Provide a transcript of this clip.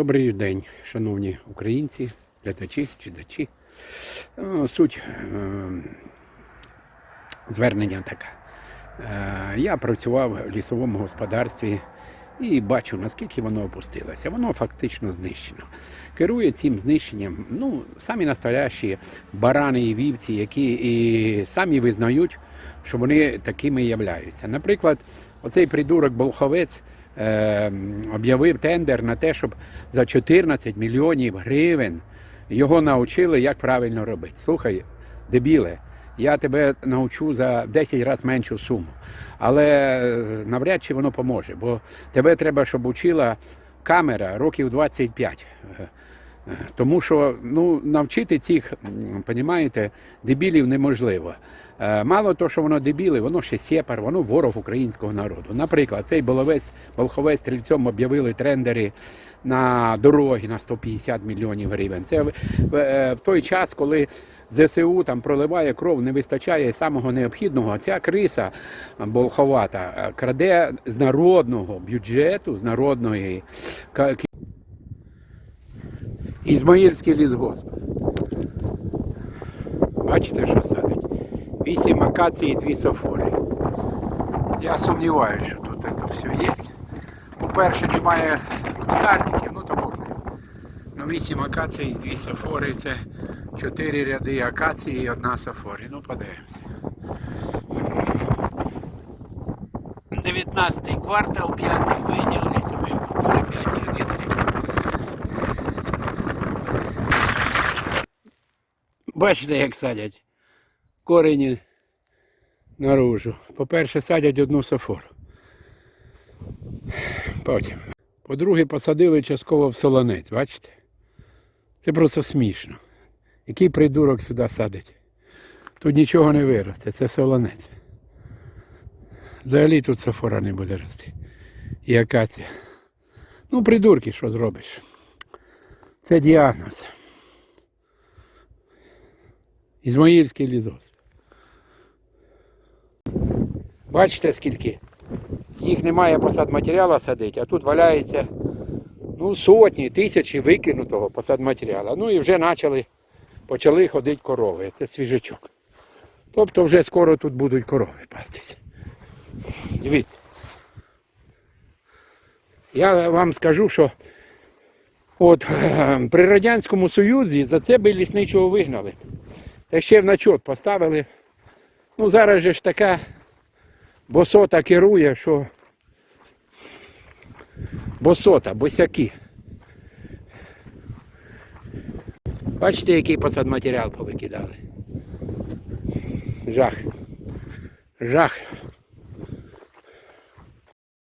Добрий день, шановні українці, глядачі, читачі. Ну, Суть е, звернення така. Е, Я працював в лісовому господарстві і бачу, наскільки воно опустилося. Воно фактично знищено. Керує цим знищенням ну, самі настоящі барани і вівці, які і самі визнають, що вони такими являються. Наприклад, оцей придурок Болховець е, об'явив тендер на те, щоб за 14 мільйонів гривень його навчили, як правильно робити. Слухай, дебіле, я тебе навчу за 10 разів меншу суму. Але е, навряд чи воно поможе, бо тебе треба, щоб учила камера років 25. Тому що ну, навчити цих, понімаєте, дебілів неможливо. Е, Мало того, що воно дебіли, воно ще сепар, воно ворог українського народу. Наприклад, цей Боловець, Волховець стрільцем об'явили трендери на дороги на 150 мільйонів гривень. Це в, е, той час, коли ЗСУ там проливає кров, не вистачає самого необхідного. а Ця криса болховата е, краде з народного бюджету, з народної Ізмаїльський лісгосп. Бачите, що садить? Вісім акацій і дві софори. Я сумніваюся, що тут це все є. По-перше, немає кустарників, ну то Бог з. Ну, вісім акацій і дві софори це чотири ряди акації і одна софорі. Ну, подивимося. 19 квартал, 5 виділ лісової культури, 5 Бачите, як садять корені наружу. По-перше, садять одну софору. Потім. По-друге, посадили частково в солонець, бачите? Це просто смішно. Який придурок сюди садить? Тут нічого не виросте, це солонець. Взагалі тут софора не буде рости. І акація. Ну, придурки, що зробиш? Це діагноз. Ізмаїльський лізос. Бачите скільки? Їх немає посадматеріалу садити, а тут валяється ну, сотні, тисячі викинутого посадматеріалу. Ну і вже почали, почали ходити корови. Це свіжачок. Тобто вже скоро тут будуть корови пастися. Дивіться. Я вам скажу, що от е, при Радянському Союзі за це би лісничого вигнали. Та ще в начот поставили. Ну зараз же ж така босота керує, що босота, босяки. Бачите, який посадматеріал повикидали. Жах. Жах.